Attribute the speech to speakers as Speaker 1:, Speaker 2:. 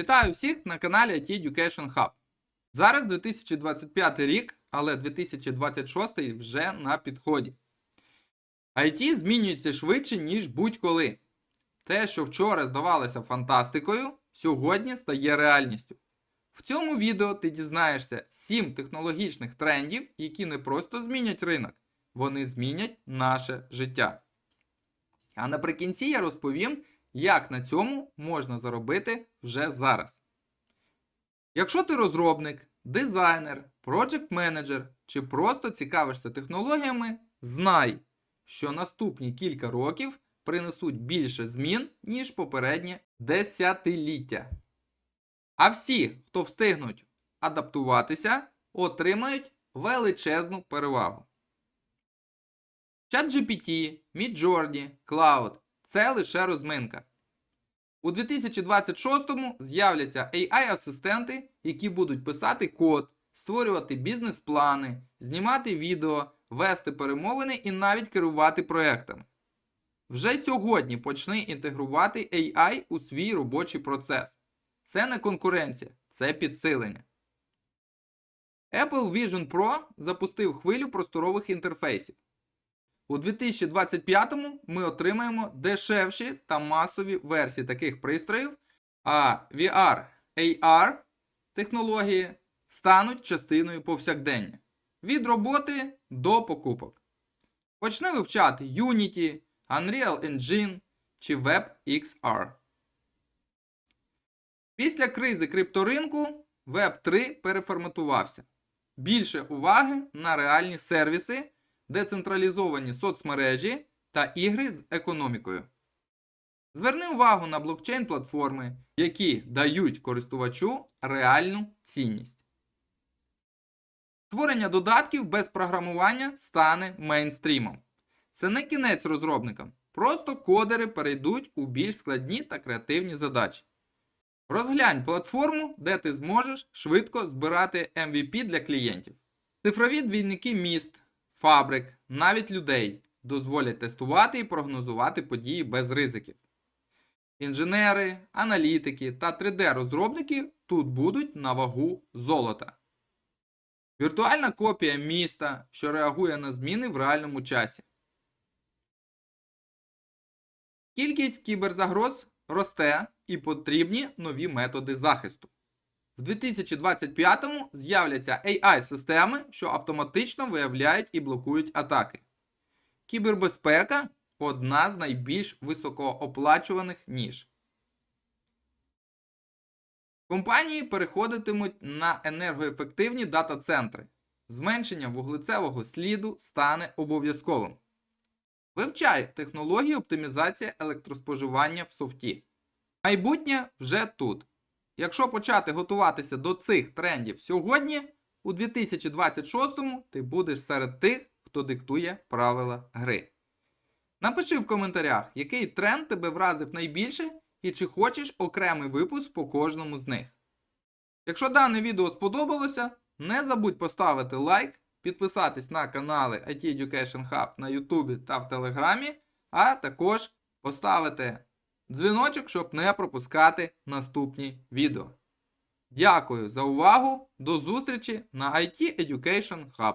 Speaker 1: Вітаю всіх на каналі IT Education Hub. Зараз 2025 рік, але 2026 вже на підході. IT змінюється швидше, ніж будь-коли. Те, що вчора здавалося фантастикою, сьогодні стає реальністю. В цьому відео ти дізнаєшся 7 технологічних трендів, які не просто змінять ринок, вони змінять наше життя. А наприкінці я розповім, як на цьому можна заробити вже зараз. Якщо ти розробник, дизайнер, проджект менеджер чи просто цікавишся технологіями, знай, що наступні кілька років принесуть більше змін, ніж попередні десятиліття. А всі, хто встигнуть адаптуватися, отримають величезну перевагу. ChatGPT, Midjourney, Cloud – це лише розминка. У 2026-му з'являться AI-асистенти, які будуть писати код, створювати бізнес-плани, знімати відео, вести перемовини і навіть керувати проектами. Вже сьогодні почни інтегрувати AI у свій робочий процес. Це не конкуренція, це підсилення. Apple Vision Pro запустив хвилю просторових інтерфейсів. У 2025-му ми отримаємо дешевші та масові версії таких пристроїв, а VR, AR технології стануть частиною повсякдення. Від роботи до покупок. Почни вивчати Unity, Unreal Engine чи WebXR. Після кризи крипторинку Web3 переформатувався. Більше уваги на реальні сервіси децентралізовані соцмережі та ігри з економікою. Зверни увагу на блокчейн-платформи, які дають користувачу реальну цінність. Створення додатків без програмування стане мейнстрімом. Це не кінець розробникам, просто кодери перейдуть у більш складні та креативні задачі. Розглянь платформу, де ти зможеш швидко збирати MVP для клієнтів. Цифрові двійники міст, фабрик, навіть людей дозволять тестувати і прогнозувати події без ризиків. Інженери, аналітики та 3D-розробники тут будуть на вагу золота. Віртуальна копія міста, що реагує на зміни в реальному часі. Кількість кіберзагроз росте і потрібні нові методи захисту. В 2025-му з'являться AI-системи, що автоматично виявляють і блокують атаки. Кібербезпека одна з найбільш високооплачуваних ніж. Компанії переходитимуть на енергоефективні дата-центри. Зменшення вуглецевого сліду стане обов'язковим. Вивчай технології оптимізації електроспоживання в софті. Майбутнє вже тут. Якщо почати готуватися до цих трендів сьогодні, у 2026-му ти будеш серед тих, хто диктує правила гри. Напиши в коментарях, який тренд тебе вразив найбільше і чи хочеш окремий випуск по кожному з них. Якщо дане відео сподобалося, не забудь поставити лайк, підписатись на канали IT Education Hub на YouTube та в Телеграмі, а також поставити дзвіночок, щоб не пропускати наступні відео. Дякую за увагу. До зустрічі на IT Education Hub.